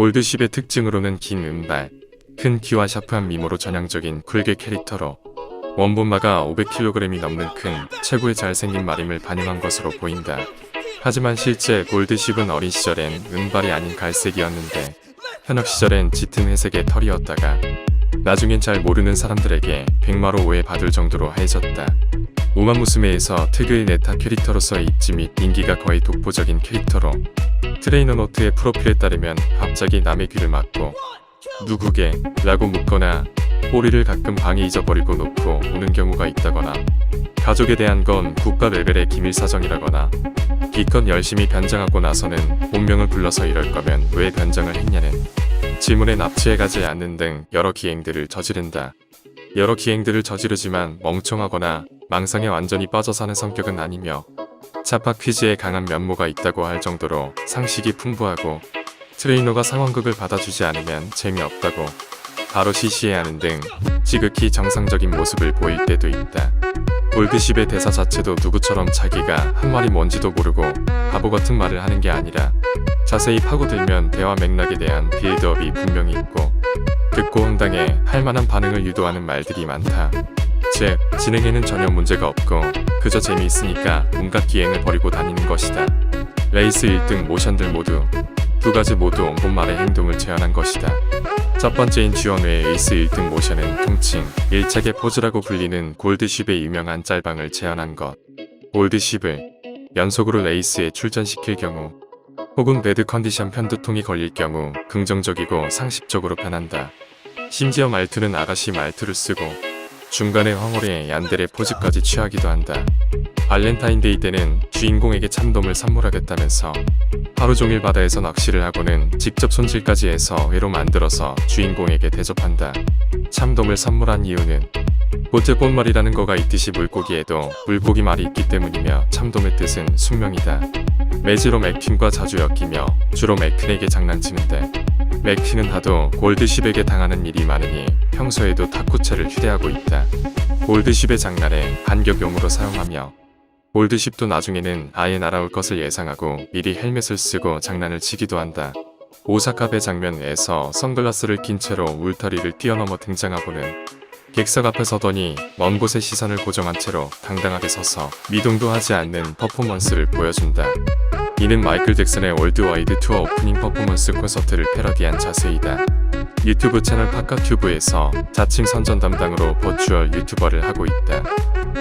올드십의 특징으로는 긴 은발, 큰 키와 샤프한 미모로 전형적인 쿨게 캐릭터로 원본마가 500kg이 넘는 큰 최고의 잘생긴 마림을 반영한 것으로 보인다. 하지만 실제 골드십은 어린 시절엔 은발이 아닌 갈색이었는데 현역 시절엔 짙은 회색의 털이었다가 나중엔 잘 모르는 사람들에게 백마로 오해받을 정도로 하얘졌다. 우마무스메에서 특유의 네타 캐릭터로서의 입지 및 인기가 거의 독보적인 캐릭터로 트레이너 노트의 프로필에 따르면 갑자기 남의 귀를 막고 누구게 라고 묻거나 꼬리를 가끔 방에 잊어버리고 놓고 오는 경우가 있다거나 가족에 대한 건 국가 레벨의 기밀 사정이라거나 기껏 열심히 변장하고 나서는 본명을 불러서 이럴 거면 왜 변장을 했냐는 질문에 납치해 가지 않는 등 여러 기행들을 저지른다. 여러 기행들을 저지르지만 멍청하거나 망상에 완전히 빠져 사는 성격은 아니며 차파 퀴즈에 강한 면모가 있다고 할 정도로 상식이 풍부하고 트레이너가 상황극을 받아주지 않으면 재미없다고 바로 시시해하는 등 지극히 정상적인 모습을 보일 때도 있다. 골드십의 대사 자체도 누구처럼 자기가 한 말이 뭔지도 모르고 바보 같은 말을 하는 게 아니라 자세히 파고들면 대화 맥락에 대한 빌드업이 분명히 있고 듣고 황당해 할 만한 반응을 유도하는 말들이 많다. 즉, 진행에는 전혀 문제가 없고 그저 재미있으니까 온갖 기행을 벌이고 다니는 것이다. 레이스 1등 모션들 모두 두 가지 모두 원본말의 행동을 재현한 것이다. 첫 번째인 지원회의 에이스 1등 모션은 통칭 일착의 포즈라고 불리는 골드쉽의 유명한 짤방을 재현한 것. 골드쉽을 연속으로 레이스에 출전시킬 경우 혹은 배드 컨디션 편두통이 걸릴 경우 긍정적이고 상식적으로 변한다. 심지어 말투는 아가씨 말투를 쓰고 중간에 황홀의 얀데레 포즈까지 취하기도 한다. 발렌타인데이 때는 주인공에게 참돔을 선물하겠다면서 하루 종일 바다에서 낚시를 하고는 직접 손질까지 해서 회로 만들어서 주인공에게 대접한다. 참돔을 선물한 이유는 보트 꽃말이라는 거가 있듯이 물고기에도 물고기 말이 있기 때문이며 참돔의 뜻은 숙명이다. 매지로 맥퀸과 자주 엮이며 주로 맥퀸에게 장난치는데 맥퀸은 하도 골드십에게 당하는 일이 많으니 평소에도 타쿠체를 휴대하고 있다. 골드십의 장난에 반격용으로 사용하며 골드십도 나중에는 아예 날아올 것을 예상하고 미리 헬멧을 쓰고 장난을 치기도 한다. 오사카 배 장면에서 선글라스를 낀 채로 울타리를 뛰어넘어 등장하고는 객석 앞에 서더니 먼 곳에 시선을 고정한 채로 당당하게 서서 미동도 하지 않는 퍼포먼스를 보여준다. 이는 마이클 잭슨의 월드와이드 투어 오프닝 퍼포먼스 콘서트를 패러디한 자세이다. 유튜브 채널 파카튜브에서 자칭 선전 담당으로 버추얼 유튜버를 하고 있다.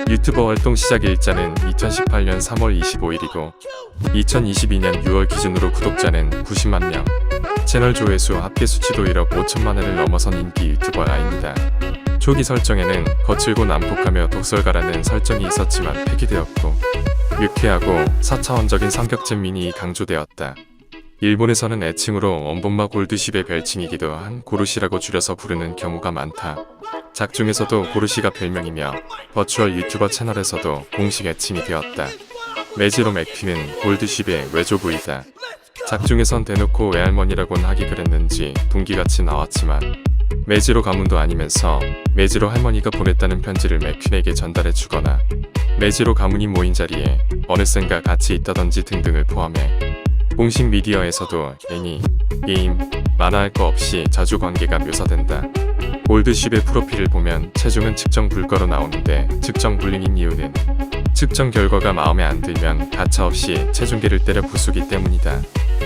유튜버 활동 시작 일자는 2018년 3월 25일이고 2022년 6월 기준으로 구독자는 90만 명. 채널 조회수 합계 수치도 1억 5천만 회를 넘어선 인기 유튜버아입니다. 초기 설정에는 거칠고 난폭하며 독설가라는 설정이 있었지만 폐기되었고 유쾌하고 4차원적인 성격진 미니 강조되었다. 일본에서는 애칭으로 원본마 골드십의 별칭이기도 한 고르시라고 줄여서 부르는 경우가 많다. 작 중에서도 고르시가 별명이며 버추얼 유튜버 채널에서도 공식 애칭이 되었다. 매지로 맥퀸은 골드십의 외조부이다. 작중에선 대놓고 외할머니라곤 하기 그랬는지 동기같이 나왔지만 매지로 가문도 아니면서 매지로 할머니가 보냈다는 편지를 맥퀸에게 전달해 주거나 매지로 가문이 모인 자리에 어느샌가 같이 있다던지 등등을 포함해 공식 미디어에서도 애니, 게임, 만화할 거 없이 자주 관계가 묘사된다. 골드쉽의 프로필을 보면 체중은 측정 불가로 나오는데 측정 불능인 이유는 측정 결과가 마음에 안 들면 가차없이 체중계를 때려 부수기 때문이다.